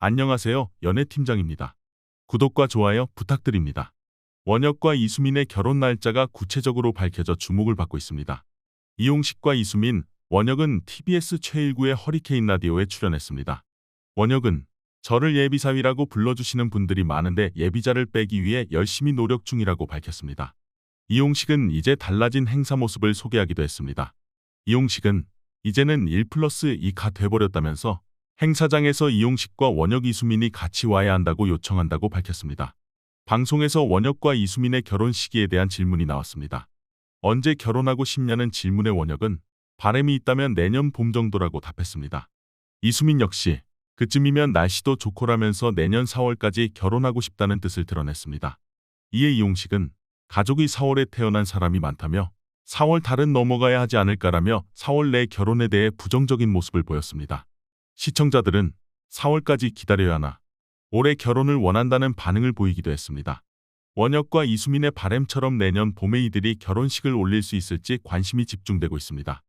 안녕하세요. 연애팀장입니다. 구독과 좋아요 부탁드립니다. 원혁과 이수민의 결혼 날짜가 구체적으로 밝혀져 주목을 받고 있습니다. 이용식과 이수민, 원혁은 TBS 최일구의 허리케인 라디오에 출연했습니다. 원혁은 저를 예비사위라고 불러주시는 분들이 많은데 예비자를 빼기 위해 열심히 노력 중이라고 밝혔습니다. 이용식은 이제 달라진 행사 모습을 소개하기도 했습니다. 이용식은 이제는 1 플러스 2가 돼버렸다면서 행사장에서 이용식과 원혁 이수민이 같이 와야 한다고 요청한다고 밝혔습니다. 방송에서 원혁과 이수민의 결혼 시기에 대한 질문이 나왔습니다. 언제 결혼하고 싶냐는 질문에 원혁은 바람이 있다면 내년 봄 정도라고 답했습니다. 이수민 역시 그쯤이면 날씨도 좋고라면서 내년 4월까지 결혼하고 싶다는 뜻을 드러냈습니다. 이에 이용식은 가족이 4월에 태어난 사람이 많다며 4월 달은 넘어가야 하지 않을까라며 4월 내 결혼에 대해 부정적인 모습을 보였습니다. 시청자들은 4월까지 기다려야 하나 올해 결혼을 원한다는 반응을 보이기도 했습니다. 원혁과 이수민의 바램처럼 내년 봄에 이들이 결혼식을 올릴 수 있을지 관심이 집중되고 있습니다.